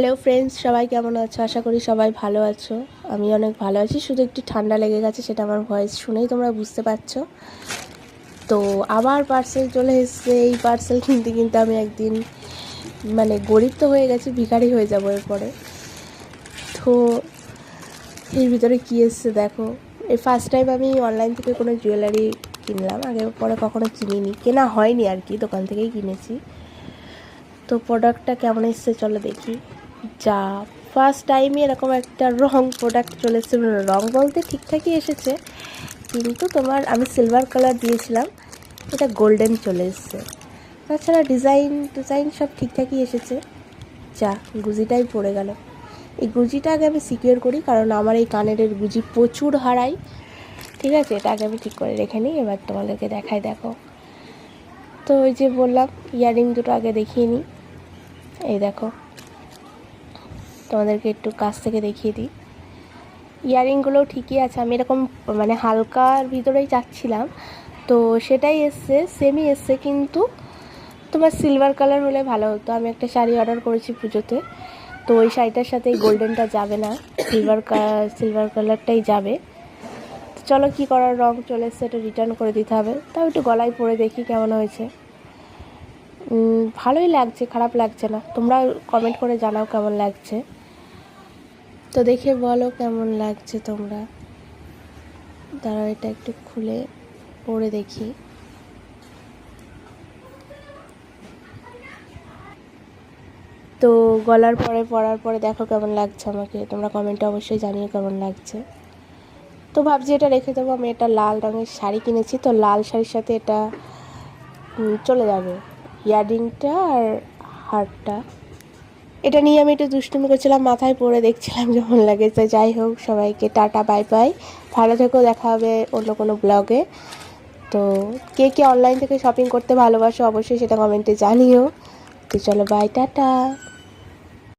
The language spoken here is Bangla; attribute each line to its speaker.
Speaker 1: হ্যালো ফ্রেন্ডস সবাই কেমন আছো? আশা করি সবাই ভালো আছো। আমি অনেক ভালো আছি। শুধু একটু ঠান্ডা লেগে গেছে, সেটা আমার ভয়েস শুনেই তোমরা বুঝতে পারছ। তো আবার পার্সেল চলে এসছে। এই পার্সেল কিনতে কিনতে আমি একদিন মানে গরিব তো হয়ে গেছি, ভিখারি হয়ে যাব এরপরে। তো এর ভিতরে কী এসছে দেখো। এই ফার্স্ট টাইম আমি অনলাইন থেকে কোনো জুয়েলারি কিনলাম। আগে পরে কখনো কিনিনি। কেনা হয়নি আর কি, দোকান থেকেই কিনেছি। তো প্রোডাক্টটা কেমন এসছে চলো দেখি। যা ফার্স্ট টাইমে এরকম একটা রং প্রোডাক্ট চলে এসছে রং বলতে ঠিকঠাকই এসেছে, কিন্তু তোমার আমি সিলভার কালার দিয়েছিলাম, এটা গোল্ডেন চলে এসছে। তাছাড়া ডিজাইন ডিজাইন সব ঠিকঠাকই এসেছে। যা, গুজিটাই পড়ে গেল। এই গুজিটা আগে আমি সিকিওর করি, কারণ আমার এই কানের গুজি প্রচুর হারাই ঠিক আছে, এটা আগে আমি ঠিক করে রেখে নিই, এবার তোমাদেরকে দেখাই, দেখো। তো ওই যে বললাম, ইয়ারিং দুটো আগে দেখিয়ে নিই। এই দেখো। তোমাদেরকে একটু কাছ থেকে দেখিয়ে দিই। ইয়ারিংগুলোও ঠিকই আছে, আমি এরকম মানে হালকার ভিতরেই চাচ্ছিলাম। তো সেটাই এসছে সেমই এসছে, কিন্তু তোমার সিলভার কালার হলে ভালো হতো। আমি একটা শাড়ি অর্ডার করেছি পুজোতে, তো ওই শাড়িটার সাথে গোল্ডেনটা যাবে না সিলভার সিলভার কালারটাই যাবে। চলো কী করার, রং চলে এসছে, এটা রিটার্ন করে দিতে হবে। তাও একটু গলায় পরে দেখি কেমন হয়েছে। ভালোই লাগছে, খারাপ লাগছে না। তোমরা কমেন্ট করে জানাও কেমন লাগছে। তো দেখে বলো কেমন লাগছে তোমরা। দাঁড়াও, এটা একটু খুলে পরে দেখি। তো গলার পরে পরার পরে দেখো কেমন লাগছে আমাকে। তোমরা কমেন্টে অবশ্যই জানিও কেমন লাগছে। তো ভাবছি এটা রেখে দেবো। আমি এটা লাল রঙের শাড়ি কিনেছি, তো লাল শাড়ির সাথে এটা চলে যাবে। ইয়ারিংটা আর হারটা। এটা নিয়ে আমি একটু দুষ্টুমি করছিলাম, মাথায় পরে দেখছিলাম যেমন লাগে। তো যাই হোক, সবাইকে টাটা বাই বাই ভালো থেকেও দেখা হবে অন্য কোনো ব্লগে তো কে কে অনলাইন থেকে শপিং করতে ভালোবাসো অবশ্যই সেটা কমেন্টে জানিও। তো চলো বাই টাটা।